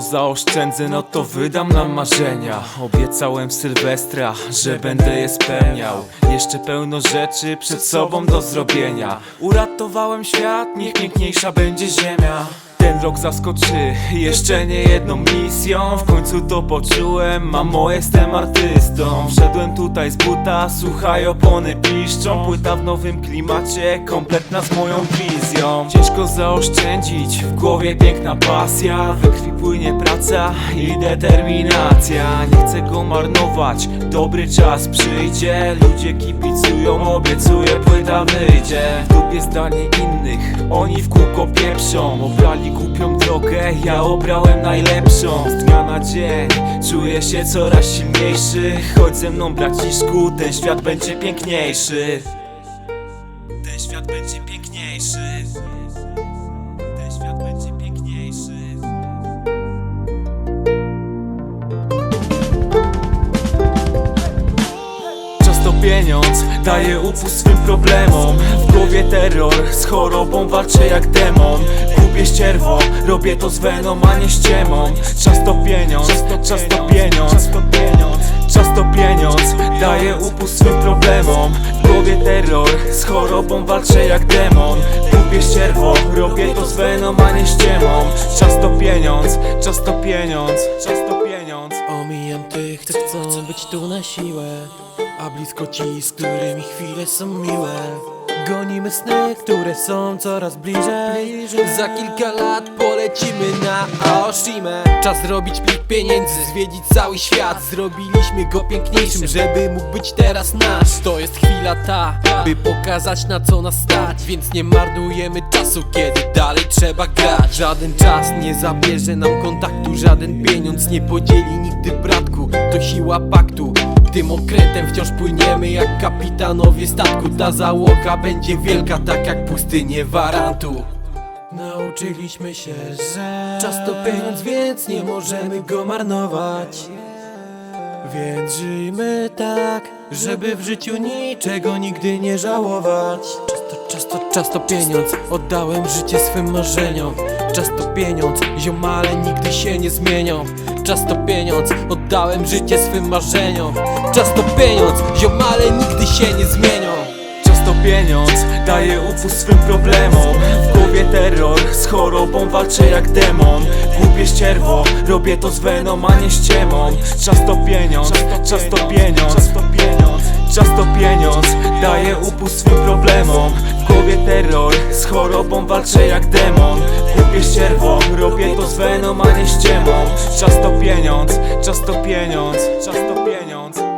zaoszczędzę, no to wydam na marzenia. Obiecałem Sylwestra, że będę je spełniał. Jeszcze pełno rzeczy przed sobą do zrobienia. Uratowałem świat, niech piękniejsza będzie ziemia ten rok zaskoczy jeszcze nie jedną misją. W końcu to poczułem, mamo jestem artystą. Wszedłem tutaj z buta, słuchaj opony piszczą. Płyta w nowym klimacie, kompletna z moją wizją. Ciężko zaoszczędzić, w głowie piękna pasja. We krwi płynie praca i determinacja. Nie chcę go marnować, dobry czas przyjdzie. Ludzie kibicują, obiecuję płyta wyjdzie. W dupie zdanie innych, oni w kółko pieprzą. Obrali głupią drogę, ja obrałem najlepszą. Z dnia na dzień czuję się coraz silniejszy. Chodź ze mną braciszku, ten świat będzie piękniejszy. Ten świat będzie piękniejszy. Ten świat będzie piękniejszy pieniądz, daję upust swym problemom. W głowie terror, z chorobą walczę jak demon. Kupię ścierwo, robię to z weną, a nie ściemą Czas to pieniądz, czas to pieniądz. Czas to pieniądz, daję upust swym problemom. W głowie terror, z chorobą walczę jak demon. Kupię ścierwo, robię to z weną, a nie ściemą Czas to pieniądz, czas to pieniądz, czas to pieniądz. Omijam tych, co chcą być tu na siłę A blisko ci, z którymi chwile są miłe. Gonimy sny, które są coraz bliżej. Za kilka lat polecimy na Aoshimę Czas zrobić plik pieniędzy, zwiedzić cały świat. Zrobiliśmy go piękniejszym, żeby mógł być teraz nasz. To jest chwila ta, by pokazać na co nas stać. Więc nie marnujemy czasu, kiedy dalej trzeba grać. Żaden czas nie zabierze nam kontaktu Żaden pieniądz nie podzieli nigdy bratku. To siła paktu tym okrętem wciąż płyniemy jak kapitanowie statku. Ta załoga będzie wielka, tak jak pustynie Warantu. Nauczyliśmy się, że czas to pieniądz, więc nie możemy go marnować. Więc żyjmy tak, żeby w życiu niczego nigdy nie żałować. Czas to, czas to, czas to pieniądz, oddałem życie swym marzeniom. Czas to pieniądz, ziomale nigdy się nie zmienią Czas to pieniądz, oddałem życie swym marzeniom. Czas to pieniądz, ziomale nigdy się nie zmienią. Czas to pieniądz, daję upust swym problemom. W głowie terror, z chorobą walczę jak demon. Kupię ścierwo, robię to z weną, a nie ściemą Czas to pieniądz, czas to pieniądz Czas to pieniądz, daję upust swym problemom. W głowie terror, z chorobą walczę jak demon. Kupię ścierwo, robię to z weną, a nie ściemą Czas to pieniądz, czas to pieniądz, czas to pieniądz